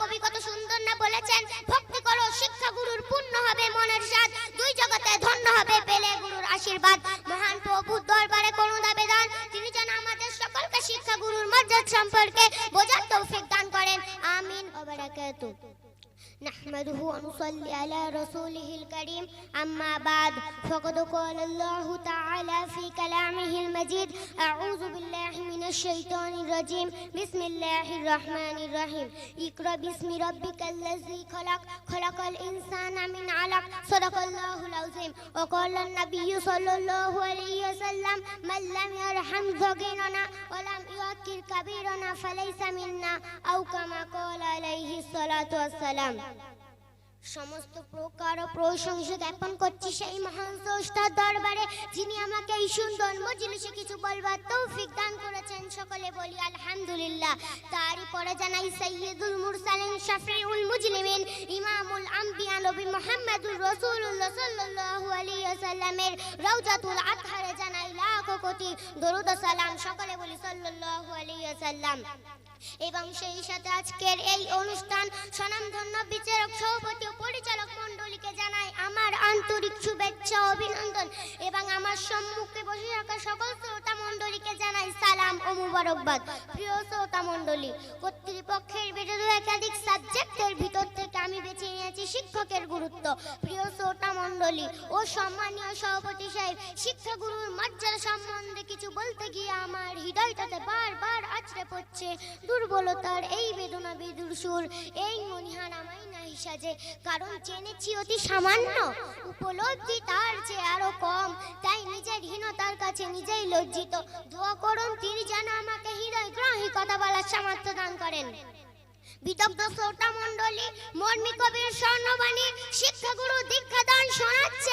কবি কত সুন্দর না বলেছেন, ভক্তি করো, শিক্ষা গুরুর পূর্ণ হবে মনের সাথ দুই জগতে ধন্য হবে পেলে গুরুর আশীর্বাদ। মহান প্রভু দরবারে করুণ আবেদন। তিনি যেন আমাদের সকলকে শিক্ষা গুরুর মর্যাদা সম্পর্কে বোঝার তৌফিক দান করেন। আমিন। ওবারাকাতু نحمده ونصلي على رسوله الكريم. أما بعد فقد قال الله تعالى في كلامه المجيد أعوذ بالله من الشيطان الرجيم. بسم الله الرحمن الرحيم. اقرأ باسم ربك الذي خلق خلق الإنسان من علق. صدق الله العظيم. وقال النبي صلى الله عليه وسلم من لم يرحم صغيرنا ولم يوكل كبيرنا فليس منا أو كما قال عليه الصلاة والسلام সমস্ত প্রকার ও প্রশংসা জ্ঞাপন করছি সেই মহান স্রষ্টার দরবারে যিনি আমাকে এই সুন্দর মজলিসে কিছু বলবার তৌফিক দান করেছেন সকলে বলি আলহামদুলিল্লাহ তারই পরে জানাই সৈয়দুল মুরসালিন শাফিউল মুজলিমিন ইমামুল আম্বিয়া নবী মুহাম্মদুর রাসূলুল্লাহ সাল্লাল্লাহু আলাইহি ওয়াসাল্লামের রওজাতুল আতহারে জানাই লাখ কোটি দরুদ সালাম সকলে বলি সাল্লাল্লাহু আলাইহি ওয়াসাল্লাম। এবং সেই সাথে আজকের এই অনুষ্ঠান স্বনামধন্য বিচারক, সভাপতি ও পরিচালক মণ্ডলীকে জানাই আমার আন্তরিক শুভেচ্ছা অভিনন্দন। এবং আমার সম্মুখে বসে থাকা সকল শ্রোতা সালাম ও মুবারকবাদ। প্রিয় শ্রোতা মণ্ডলী, কর্তৃপক্ষের বিরুদ্ধে একাধিক সাবজেক্টের ভিতর থেকে আমি বেছে নিয়েছি শিক্ষকের গুরুত্ব। প্রিয় শ্রোতা মণ্ডলী ও সম্মানীয় সভাপতি সাহেব, শিক্ষাগুরুর মর্যাদা সম্বন্ধে কিছু বলতে গিয়ে আমার হৃদয়টাতে বারবার আছড়ে পড়ছে। দুর্বলতার এই বেদনা বেদুর সুর, এই মনিহার নাই সাজে, কারণ জেনেছি অতি সামান্য। উপলব্ধি তার যে আরও কম। তাই নিজের হীনতার কাছে নিজেই লজ্জিত। দোয়া করুন, তিনি যেন আমাকে হৃদয় গ্রহী কথা বলার সামর্থ্য দান করেন। বিদগ্ধ শ্রোতা মণ্ডলী, মর্মী কবির স্বর্ণবাণী, শিক্ষাগুরু দীক্ষাদান শোনাচ্ছে।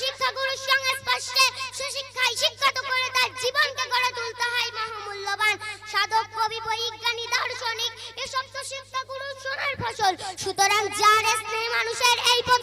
শিক্ষা গুরুর সঙ্গে স্পর্শে সুশিক্ষায় শিক্ষিত করে তার জীবনকে গড়ে তুলতে হয় মহামূল্যবান। সাধক, কবি, বৈজ্ঞানিক, দার্শনিক, এসব তো শিক্ষা গুরুর সোনার ফসল। সুতরাং যার স্নেহ মানুষের এই পদ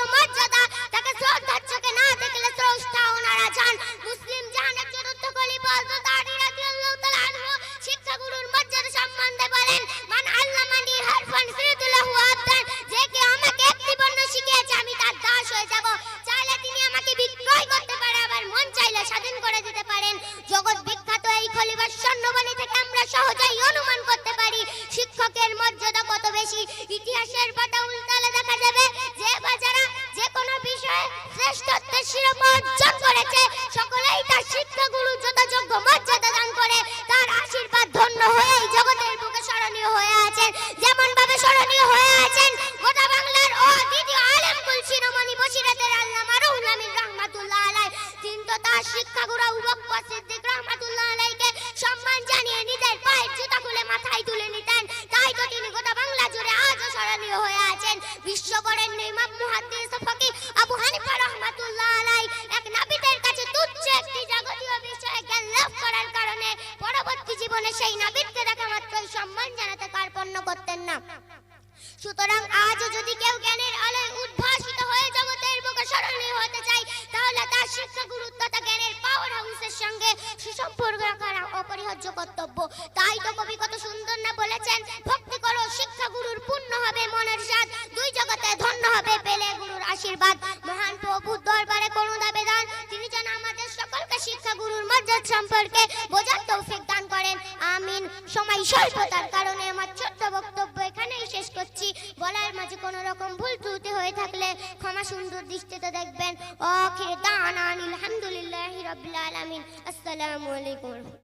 করে দিতে পারেন। জগৎ বিখ্যাত এই খলিবার স্বর্ণবাণী থেকে আমরা সহজেই অনুমান করতে পারি, শিক্ষকের মর্যাদা কত বেশি? ইতিহাসের পাতা উল্টালে দেখা যাবে যে বা যারা যে কোনো বিষয়ে শ্রেষ্ঠত্বের শিরোপা অর্জন করেছে তার শিক্ষাগুরু উবক্ক সিদ্দিক রহমাতুল্লাহ আলাইকে সম্মান জানিয়ে নিজের পায়ের জুতা খুলে মাথায় তুলে নিতেন। তাই তো তিনি গোটা বাংলা জুড়ে আজও স্মরণীয় হয়ে আছেন। বিশ্ববরেণ্য ইমাম মুহাদ্দিস ফকিহ আবু মর্যাদা সম্পর্কে বোঝার তৌফিক দান করেন। আমিন। সময় স্বল্পতার কারণে আমার ছোট্ট বক্তব্য এখানেই শেষ করছি। বলার মাঝে কোনো রকম ভুল ত্রুটি হয়ে থাকলে ক্ষমা সুন্দর দৃষ্টিতে দেখবেন। ও খির দান আলহামদুলিল্লাহ রবিল আলমিন। আসসালামু আলাইকুম।